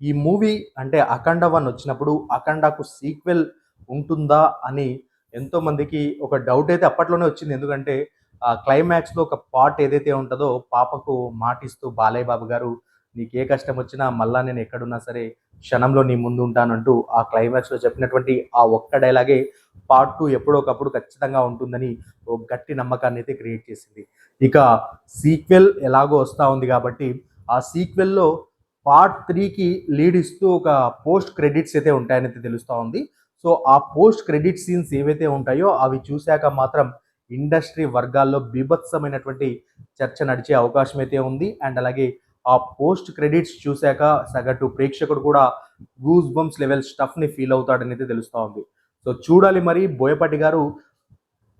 ఈ మూవీ అంటే అఖండ వన్ వచ్చినప్పుడు అఖండకు సీక్వెల్ ఉంటుందా అని ఎంతో మందికి ఒక డౌట్ అయితే అప్పట్లోనే వచ్చింది. ఎందుకంటే ఆ ఒక పార్ట్ ఏదైతే ఉంటుందో పాపకు మాటిస్తూ బాలయ్య బాబు గారు నీకే కష్టం వచ్చినా మళ్ళా నేను ఎక్కడున్నా సరే క్షణంలో నీ ముందు ఉంటానంటూ ఆ క్లైమాక్స్లో చెప్పినటువంటి ఆ ఒక్క డైలాగే పార్ట్ టూ ఎప్పుడో ఒకప్పుడు ఖచ్చితంగా ఉంటుందని ఒక గట్టి నమ్మకాన్ని అయితే క్రియేట్ చేసింది. ఇక సీక్వెల్ ఎలాగో వస్తూ ఉంది కాబట్టి ఆ సీక్వెల్లో పార్ట్ త్రీకి లీడ్ ఇస్తూ ఒక పోస్ట్ క్రెడిట్స్ అయితే ఉంటాయని తెలుస్తూ ఉంది. సో ఆ పోస్ట్ క్రెడిట్ సీన్స్ ఏవైతే ఉంటాయో అవి చూశాక మాత్రం ఇండస్ట్రీ వర్గాల్లో బీభత్సమైనటువంటి చర్చ నడిచే అవకాశం అయితే ఉంది. అండ్ అలాగే ఆ పోస్ట్ క్రెడిట్స్ చూశాక సగటు ప్రేక్షకుడు కూడా గూస్ బంప్స్ లెవెల్ స్టఫ్ని ఫీల్ అవుతాడని అయితే తెలుస్తూ ఉంది. సో చూడాలి మరి. బోయపాటి గారు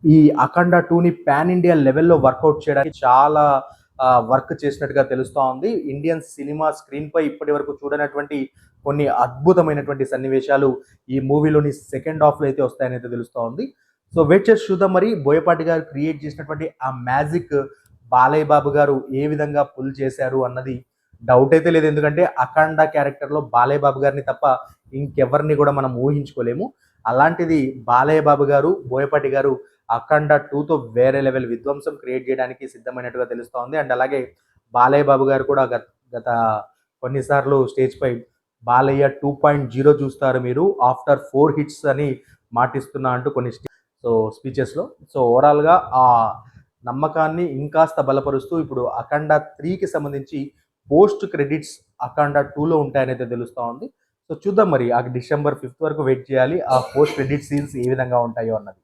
ఈ అఖండ టూని పాన్ ఇండియా లెవెల్లో వర్కౌట్ చేయడానికి చాలా వర్క్ చేసినట్టుగా తెలుస్తూ ఉంది. ఇండియన్ సినిమా స్క్రీన్పై ఇప్పటి వరకు చూడనటువంటి కొన్ని అద్భుతమైనటువంటి సన్నివేశాలు ఈ మూవీలోని సెకండ్ హాఫ్లో అయితే వస్తాయని అయితే తెలుస్తూ ఉంది. సో వెయిట్ చేసి చూద్దాం మరి. బోయపాటి గారు క్రియేట్ చేసినటువంటి ఆ మ్యాజిక్ బాలయ్య బాబు గారు ఏ విధంగా పుల్ చేశారు అన్నది డౌట్ అయితే లేదు. ఎందుకంటే అఖండ క్యారెక్టర్లో బాలయ్య బాబు గారిని తప్ప ఇంకెవరిని కూడా మనం ఊహించుకోలేము. అలాంటిది బాలయ్య బాబు గారు బోయపాటి గారు అఖండ టూతో వేరే లెవెల్ విధ్వంసం క్రియేట్ చేయడానికి సిద్ధమైనట్టుగా తెలుస్తోంది. అండ్ అలాగే బాలయ్య బాబు గారు కూడా గత గత కొన్నిసార్లు స్టేజ్ పై బాలయ్య టూ పాయింట్ జీరో చూస్తారు మీరు ఆఫ్టర్ ఫోర్ హిట్స్ అని మాటిస్తున్నా అంటూ కొన్ని సో స్పీచెస్లో సో ఓవరాల్గా ఆ నమ్మకాన్ని ఇంకాస్త బలపరుస్తూ ఇప్పుడు అఖండ త్రీకి సంబంధించి పోస్ట్ క్రెడిట్స్ అఖండ టూలో ఉంటాయనైతే తెలుస్తూ ఉంది సో చూద్దాం మరి ఆ డిసెంబర్ ఫిఫ్త్ వరకు వెయిట్ చేయాలి ఆ పోస్ట్ క్రెడిట్ సీన్స్ ఏ విధంగా ఉంటాయో అన్నది.